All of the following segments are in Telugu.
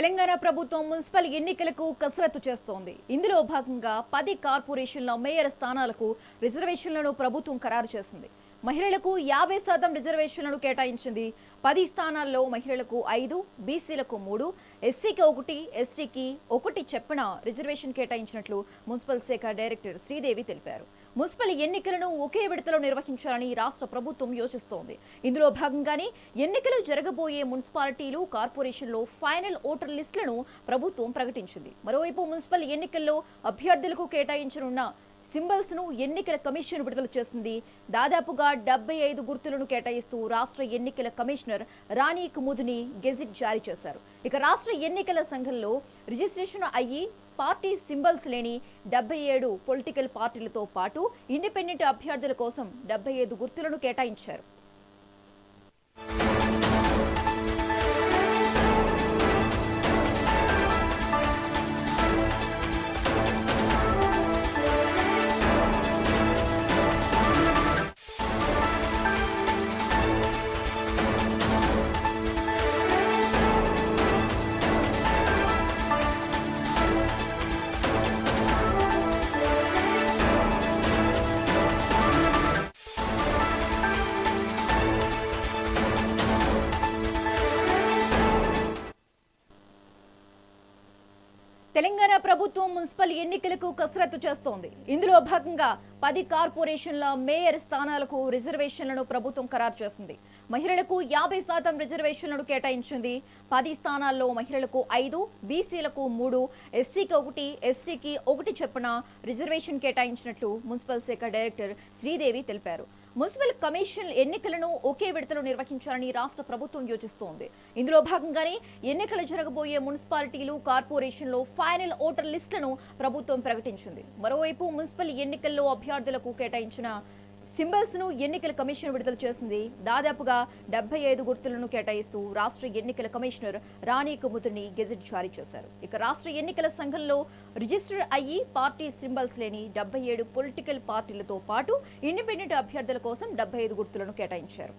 తెలంగాణ ప్రభుత్వం మున్సిపల్ ఎన్నికలకు కసరత్తు చేస్తోంది. ఇందులో భాగంగా పది కార్పొరేషన్ల మేయర్ స్థానాలకు రిజర్వేషన్లను ప్రభుత్వం ఖరారు చేసింది. మహిళలకు యాభై శాతం రిజర్వేషన్లను కేటాయించింది. పది స్థానాల్లో మహిళలకు ఐదు బీసీలకు మూడు ఎస్సీకి ఒకటి ఎస్టీకి ఒకటి చెప్పిన రిజర్వేషన్ కేటాయించినట్లు మున్సిపల్ శాఖ డైరెక్టర్ శ్రీదేవి తెలిపారు. మున్సిపల్ ఎన్నికలను ఒకే విడతలో నిర్వహించాలని రాష్ట్ర ప్రభుత్వం యోచిస్తోంది. ఇందులో భాగంగానే ఎన్నికలు జరగబోయే మున్సిపాలిటీలు కార్పొరేషన్లో ఫైనల్ ఓటర్ లిస్టులను ప్రభుత్వం ప్రకటించింది. మరోవైపు మున్సిపల్ ఎన్నికల్లో అభ్యర్థులకు కేటాయించనున్న సింబల్స్ను ఎన్నికల కమిషన్ విడుదల చేసింది. దాదాపుగా డెబ్బై ఐదు గుర్తులను కేటాయిస్తూ రాష్ట్ర ఎన్నికల కమిషనర్ రాణి కుముదిని గెజిట్ జారీ చేశారు. ఇక రాష్ట్ర ఎన్నికల సంఘంలో రిజిస్ట్రేషన్ అయ్యి పార్టీ సింబల్స్ లేని డెబ్బై ఏడు పొలిటికల్ పార్టీలతో పాటు ఇండిపెండెంట్ అభ్యర్థుల కోసం డెబ్బై ఐదు గుర్తులను కేటాయించారు. ప్రభుత్వం మున్సిపల్ ఎన్నికలకు కసరత్తు చేస్తోంది. ఇందులో భాగంగా పది కార్పొరేషన్ల మేయర్ స్థానాలకు రిజర్వేషన్లను ప్రభుత్వం ఖరారు చేసింది. మహిళలకు యాభై శాతం రిజర్వేషన్లను కేటాయించింది. పది స్థానాల్లో మహిళలకు ఐదు బీసీలకు మూడు ఎస్సీకి ఒకటి ఎస్టీకి ఒకటి చొప్పున రిజర్వేషన్ కేటాయించినట్లు మున్సిపల్ శాఖ డైరెక్టర్ శ్రీదేవి తెలిపారు. మున్సిపల్ కమిషన్ ఎన్నికలను ఒకే విడతలో నిర్వహించాలని రాష్ట్ర ప్రభుత్వం యోచిస్తోంది. ఇందులో భాగంగానే ఎన్నికలు జరగబోయే మున్సిపాలిటీలు కార్పొరేషన్లో ఫైనల్ ఓటర్ లిస్టులను ప్రభుత్వం ప్రకటించింది. మరోవైపు మున్సిపల్ ఎన్నికల్లో అభ్యర్థులకు కేటాయించిన సింబల్స్ను ఎన్నికల కమిషన్ విడుదల చేసింది. దాదాపుగా డెబ్బై ఐదు గుర్తులను కేటాయిస్తూ రాష్ట్ర ఎన్నికల కమిషనర్ రాణి కుముతుని గెజెట్ జారీ చేశారు. ఇక రాష్ట్ర ఎన్నికల సంఘంలో రిజిస్టర్ అయ్యి పార్టీ సింబల్స్ లేని డెబ్బై ఏడు పొలిటికల్ పార్టీలతో పాటు ఇండిపెండెంట్ అభ్యర్థుల కోసం డెబ్బై ఐదు గుర్తులను కేటాయించారు.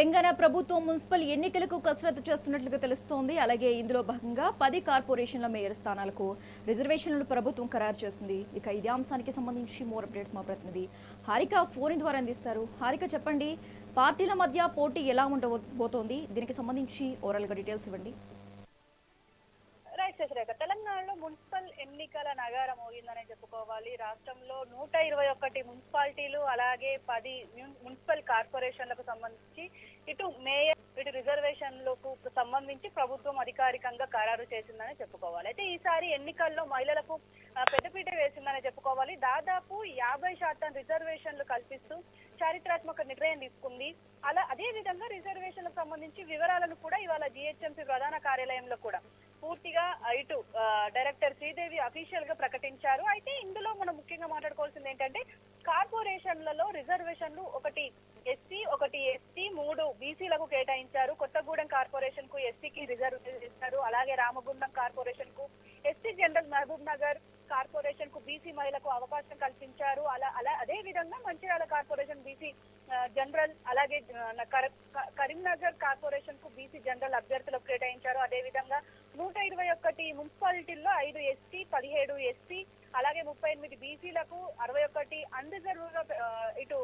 తెలంగాణ ప్రభుత్వం మున్సిపల్ ఎన్నికలకు కసరత్తు చేస్తున్నట్లుగా తెలుస్తోంది. అలాగే ఇందులో భాగంగా పది కార్పొరేషన్ల మేయర్ స్థానాలకు రిజర్వేషన్లను ప్రభుత్వం ఖరారు చేసింది. ఇక ఇదే అంశానికి సంబంధించి మోర్ అప్డేట్స్ మా ప్రతినిధి హారిక ఫోన్ ద్వారా అందిస్తారు. హారిక చెప్పండి పార్టీల మధ్య పోటీ ఎలా ఉండబోతోంది? దీనికి సంబంధించి ఓవరాల్గా డీటెయిల్స్ ఇవ్వండి. రైట్ తెలంగాణలో మున్సిపల్ ఎన్నికల నగరం మోగిందనే చెప్పుకోవాలి. రాష్ట్రంలో నూట ఇరవై ఒకటి మున్సిపాలిటీలు అలాగే పది మున్సిపల్ కార్పొరేషన్లకు సంబంధించి ఇటు మేయర్ ఇటు రిజర్వేషన్లకు సంబంధించి ప్రభుత్వం అధికారికంగా ఖరారు చేసిందని చెప్పుకోవాలి. అయితే ఈసారి ఎన్నికల్లో మహిళలకు పెద్దపీట వేసిందని చెప్పుకోవాలి. దాదాపు యాభై శాతం రిజర్వేషన్లు కల్పిస్తూ చారిత్రాత్మక నిర్ణయం తీసుకుంది. అలా అదే విధంగా రిజర్వేషన్లకు సంబంధించి వివరాలను కూడా ఇవాళ జిహెచ్ఎంసీ ప్రధాన కార్యాలయంలో కూడా పూర్తిగా ఇటు డైరెక్టర్ శ్రీదేవి అఫీషియల్గా ప్రకటించారు. అయితే ఇందులో మనం ముఖ్యంగా మాట్లాడుకోవాల్సింది ఏంటంటే కార్పొరేషన్లలో రిజర్వేషన్లు ఒకటి ఎస్సీ ఒకటి ఎస్టీ మూడు బీసీలకు కేటాయించారు. కొత్తగూడెం కార్పొరేషన్కు ఎస్సీకి రిజర్వ్ చేశారు. అలాగే రామగుండం కార్పొరేషన్కు ఎస్టీ జనరల్ మహబూబ్ నగర్ కార్పొరేషన్కు బీసీ మహిళలకు అవకాశం కల్పించారు. అలా అలా అదే విధంగా మంచిర్యాల కార్పొరేషన్ బీసీ జనరల్ అలాగే కరీంనగర్ కార్పొరేషన్కు బీసీ జనరల్ అభ్యర్థులకు కేటాయించారు. అదే విధంగా నూట ఇరవై ఒకటి మున్సిపాలిటీల్లో ఐదు ఎస్టీ పదిహేడు ఎస్సీ అలాగే ముప్పై ఎనిమిది బీసీలకు అరవై ఒకటి అన్రిజర్వ్గా ఇటు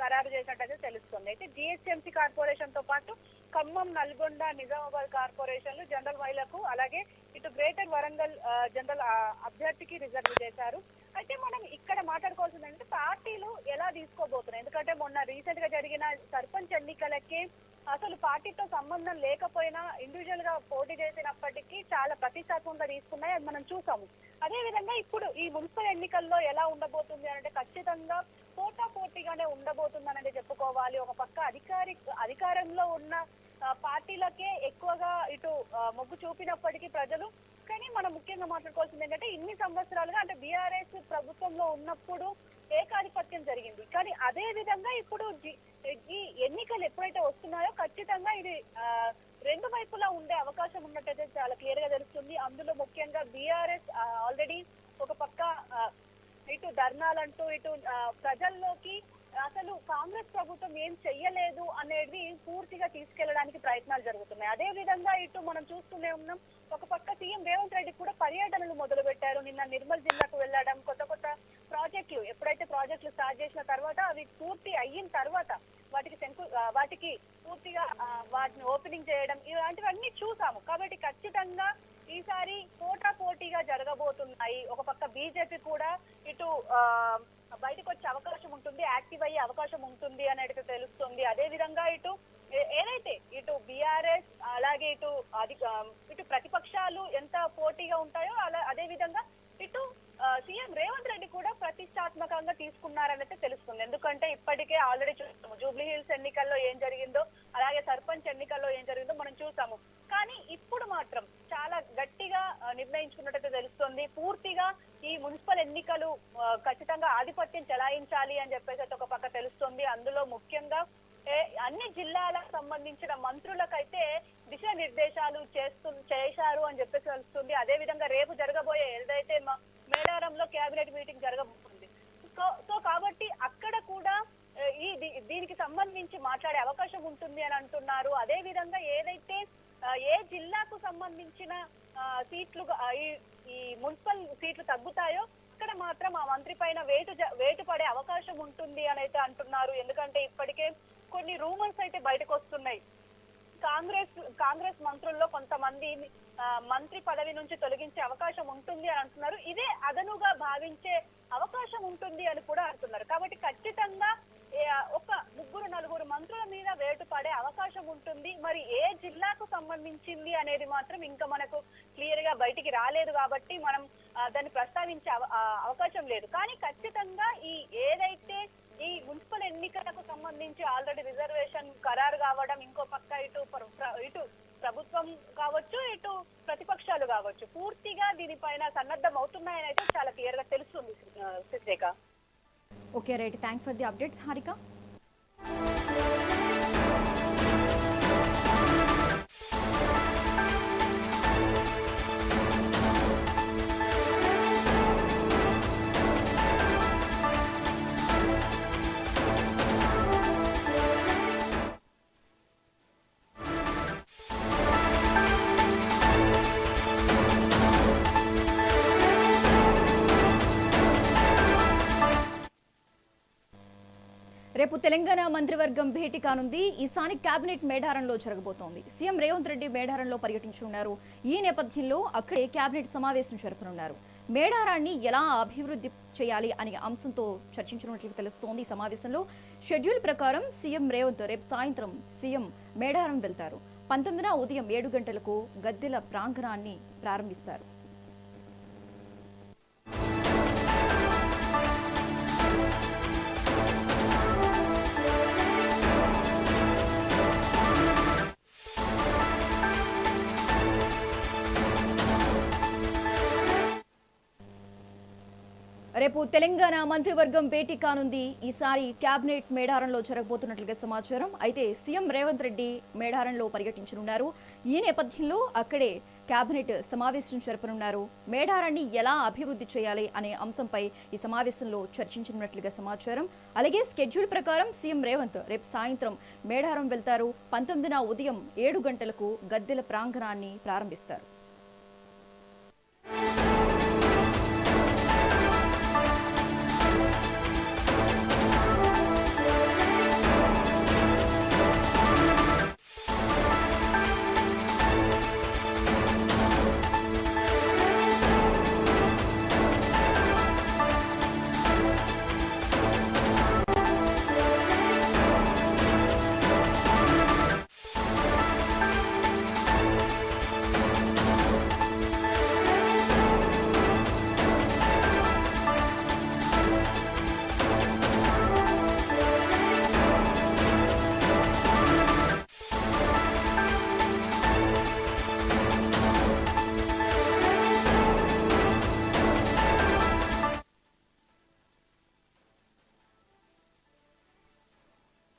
ఖరారు చేసినట్టయితే తెలుస్తుంది. అయితే జిహెచ్ఎంసీ కార్పొరేషన్తో పాటు ఖమ్మం నల్గొండ నిజామాబాద్ కార్పొరేషన్లు జనరల్ మహిళకు అలాగే ఇటు గ్రేటర్ వరంగల్ జనరల్ అభ్యర్థికి రిజర్వ్ చేశారు. అయితే మనం ఇక్కడ మాట్లాడుకోవాల్సింది అంటే పార్టీలు ఎలా తీసుకోబోతున్నాయి ఎందుకంటే మొన్న రీసెంట్గా జరిగిన సర్పంచ్ ఎన్నికలకే అసలు పార్టీతో సంబంధం లేకపోయినా ఇండివిజువల్గా పోటీ చేసినప్పటికీ చాలా ప్రతిష్టాత్మకంగా తీసుకున్నాయి. అది మనం చూసాము. అదే విధంగా ఇప్పుడు ఈ మున్సిపల్ ఎన్నికల్లో ఎలా ఉండబోతుంది అంటే ఖచ్చితంగా పోటా పోటీగానే ఉండబోతుంది అనేది చెప్పుకోవాలి. ఒక పక్క అధికారి అధికారంలో ఉన్న పార్టీలకే ఎక్కువగా ఇటు మొగ్గు చూపినప్పటికీ ప్రజలు కానీ మనం ముఖ్యంగా మాట్లాడుకోవాల్సింది ఏంటంటే ఇన్ని సంవత్సరాలుగా అంటే బీఆర్ఎస్ ప్రభుత్వంలో ఉన్నప్పుడు ఏకాధిపత్యం జరిగింది. కానీ అదే విధంగా ఇప్పుడు జి- ఈ ఎన్నికలు ఎప్పుడైతే వస్తున్నాయో ఖచ్చితంగా ఇది రెండు వైపులా ఉండే అవకాశం ఉన్నట్టయితే చాలా క్లియర్గా తెలుస్తుంది. అందులో ముఖ్యంగా బీఆర్ఎస్ ఆల్రెడీ ఒక పక్క ఇటు ధర్నాలంటూ ఇటు ప్రజల్లోకి అసలు కాంగ్రెస్ ప్రభుత్వం ఏం చెయ్యలేదు అనేది పూర్తిగా తీసుకెళ్ళడానికి ప్రయత్నాలు జరుగుతున్నాయి. అదే విధంగా ఇటు మనం చూస్తూనే ఉన్నాం ఒక పక్క సీఎం రేవంత్ రెడ్డి కూడా పర్యటనలు మొదలు పెట్టారు నిన్న నిర్మల్ జిల్లాకు వెళ్ళడం కొత్త కొత్త ప్రాజెక్టులు ఎప్పుడైతే ప్రాజెక్టులు స్టార్ట్ చేసిన తర్వాత అవి పూర్తి అయిన తర్వాత వాటికి శంకు వాటికి పూర్తిగా వాటిని ఓపెనింగ్ చేయడం ఇలాంటివన్నీ చూసాము. కాబట్టి ఖచ్చితంగా ఈసారి పోటా పోటీగా జరగబోతున్నాయి. ఒక పక్క బీజేపీ కూడా ఇటు బయటకు వచ్చే అవకాశం ఉంటుంది యాక్టివ్ అయ్యే అవకాశం ఉంటుంది అనేది తెలుస్తుంది. అదే విధంగా ఇటు ఏదైతే ఇటు బీఆర్ఎస్ అలాగే ఇటు అది ఇటు ప్రతిపక్షాలు ఎంత పోటీగా ఉంటాయో అలా అదే విధంగా ఇటు సీఎం రేవంత్ రెడ్డి కూడా ప్రతిష్టాత్మకంగా తీసుకున్నారనైతే తెలుస్తుంది. ఎందుకంటే ఇప్పటికే ఆల్రెడీ చూస్తాము జూబ్లీ హిల్స్ ఎన్నికల్లో ఏం జరిగిందో అలాగే సర్పంచ్ ఎన్నికల్లో ఏం జరిగిందో మనం చూసాము. కానీ ఇప్పుడు మాత్రం చాలా గట్టిగా నిర్ణయించుకున్నట్టయితే తెలుస్తుంది. పూర్తిగా ఈ మున్సిపల్ ఎన్నికలు ఖచ్చితంగా ఆధిపత్యం చెలాయించాలి అని చెప్పేసి అయితే ఒక పక్క తెలుస్తుంది. అందులో ముఖ్యంగా అన్ని జిల్లాలకు సంబంధించిన మంత్రులకైతే దిశ నిర్దేశాలు చేస్తు చేశారు అని చెప్పేసి తెలుస్తుంది. అదే విధంగా రేపు జరగబోయే ఏదైతే మేడారంలో కేబినెట్ మీటింగ్ జరగబోతుంది. సో- సో కాబట్టి అక్కడ కూడా ఈ దీ- దీనికి సంబంధించి మాట్లాడే అవకాశం ఉంటుంది అని అంటున్నారు. అదే విధంగా ఏదైతే ఏ జిల్లాకు సంబంధించిన సీట్లు ఈ- ఈ మున్సిపల్ సీట్లు తగ్గుతాయో ఇక్కడ మాత్రం ఆ మంత్రి పైన వేటు వేటు పడే అవకాశం ఉంటుంది అని అయితే అంటున్నారు. ఎందుకంటే ఇప్పటికే కొన్ని రూమర్స్ అయితే బయటకు వస్తున్నాయి. కాంగ్రెస్ కాంగ్రెస్ మంత్రుల్లో కొంతమంది మంత్రి పదవి నుంచి తొలగించే అవకాశం ఉంటుంది అని అంటున్నారు. ఇదే అదనుగా భావించే అవకాశం ఉంటుంది అని కూడా అంటున్నారు. కాబట్టి ఖచ్చితంగా ఒక ముగ్గురు నలుగురు మంత్రుల మీద వేటు పడే అవకాశం ఉంటుంది. మరి ఏ జిల్లాకు సంబంధించింది అనేది మాత్రం ఇంకా మనకు క్లియర్గా బయటికి రాలేదు కాబట్టి మనం దాన్ని ప్రస్తావించే అవ- అవకాశం లేదు. కానీ ఖచ్చితంగా ఈ ఏదైతే ఈ మున్సిపల్ ఎన్నికలకు సంబంధించి ఆల్రెడీ రిజర్వేషన్ ఖరారు కావడం ఇంకో పక్క ఇటు ప్ర- ప్ర- ఇటు ప్రభుత్వం కావచ్చు ఇటు ప్రతిపక్షాలు కావచ్చు పూర్తిగా దీనిపైన సన్నద్ధం అవుతున్నాయని అయితే చాలా క్లియర్గా తెలుస్తుంది ఆ, Sidrekha okay right thanks for the updates Harika రేపు తెలంగాణ మంత్రివర్గం భేటీ కానుంది. ఈసారి కేబినెట్ మేడారంలో జరగబోతోంది. సీఎం రేవంత్ రెడ్డి మేడారంలో పర్యటించనున్నారు ఈ నేపథ్యంలో అక్కడే కేబినెట్ సమావేశం జరపనున్నారు. మేడారాన్ని ఎలా అభివృద్ధి చేయాలి అనే అంశంతో చర్చించనున్నట్లు తెలుస్తోంది ఈ సమావేశంలో. షెడ్యూల్ ప్రకారం సీఎం రేవంత్ రేపు సాయంత్రం సీఎం మేడారం వెళ్తారు. పంతొమ్మిదిన ఉదయం ఏడు గంటలకు గద్దెల ప్రాంగణాన్ని ప్రారంభిస్తారు. రేపు తెలంగాణ మంత్రివర్గం భేటీ కానుంది. ఈసారి కేబినెట్ మేడారంలో జరగబోతున్నట్లుగా సమాచారం. అయితే సీఎం రేవంత్ రెడ్డి మేడారంలో పర్యటించనున్నారు. ఈ నేపథ్యంలో అక్కడే కేబినెట్ సమావేశం జరపనున్నారు. మేడారాన్ని ఎలా అభివృద్ధి చేయాలి అనే అంశంపై ఈ సమావేశంలో చర్చించనున్నట్లుగా సమాచారం. అలాగే స్కెడ్యూల్ ప్రకారం సీఎం రేవంత్ రేపు సాయంత్రం మేడారం వెళ్తారు. పంతొమ్మిదిన ఉదయం ఏడు గంటలకు గద్దెల ప్రాంగణాన్ని ప్రారంభిస్తారు.